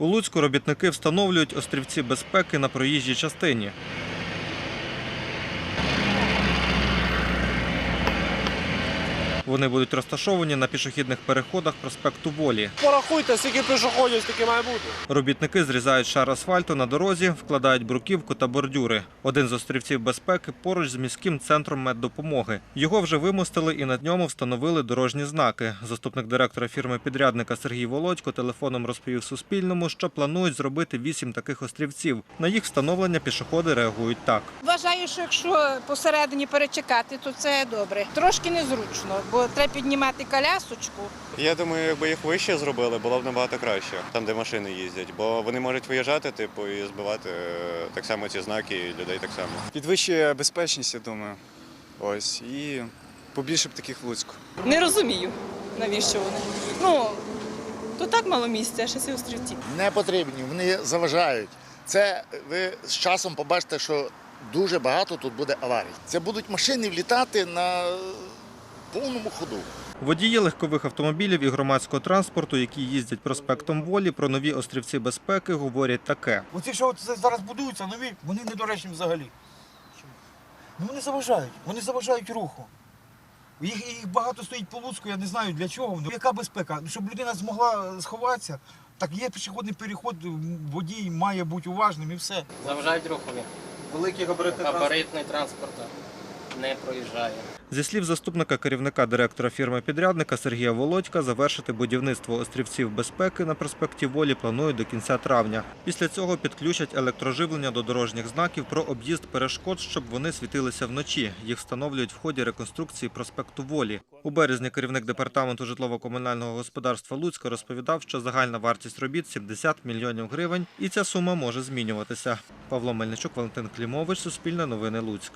У Луцьку робітники встановлюють острівці безпеки на проїжджій частині. Вони будуть розташовані на пішохідних переходах проспекту Волі. Порахуйте, скільки пішоходів, стільки має бути. Робітники зрізають шар асфальту на дорозі, вкладають бруківку та бордюри. Один з острівців безпеки поруч з міським центром меддопомоги. Його вже вимостили і над ньому встановили дорожні знаки. Заступник директора фірми-підрядника Сергій Володько телефоном розповів Суспільному, що планують зробити вісім таких острівців. На їх встановлення пішоходи реагують так. Вважаю, що якщо посередині перечекати, то це добре. Трошки незручно, бо треба піднімати колясочку. Я думаю, якби їх вище зробили, було б набагато краще, там, де машини їздять, бо вони можуть виїжджати, типу, і збивати е, так само ці знаки, і людей так само. Підвищує безпечність, я думаю. Ось. І побільше б таких в Луцьку. Не розумію, навіщо вони. Ну, то так мало місця, а ще ці острівці. не потрібні, вони заважають. Це ви з часом побачите, що дуже багато тут буде аварій. Це будуть машини влітати на повному ходу. Водії легкових автомобілів і громадського транспорту, які їздять проспектом Волі, про нові острівці безпеки говорять таке. Оці, що зараз будуються нові, вони недоречні взагалі. Ну вони заважають, вони заважають руху. Їх, їх багато стоїть по Луцьку, я не знаю для чого. Ну, Яка безпека? Ну, Щоб людина змогла сховатися, так є пішохідний переход, водій має бути уважним і все. Заважають рухові. Великі габаритні Габаритний транспорт не проїжджає. Зі слів заступника керівника директора фірми-підрядника Сергія Володька, завершити будівництво острівців безпеки на проспекті Волі планують до кінця травня. Після цього підключать електроживлення до дорожніх знаків про об'їзд перешкод, щоб вони світилися вночі. Їх встановлюють в ході реконструкції проспекту Волі. У березні керівник департаменту житлово-комунального господарства Луцька розповідав, що загальна вартість робіт 70 мільйонів гривень, і ця сума може змінюватися. Павло Мельничук, Валентин Клімович, Суспільне новини Луцьк.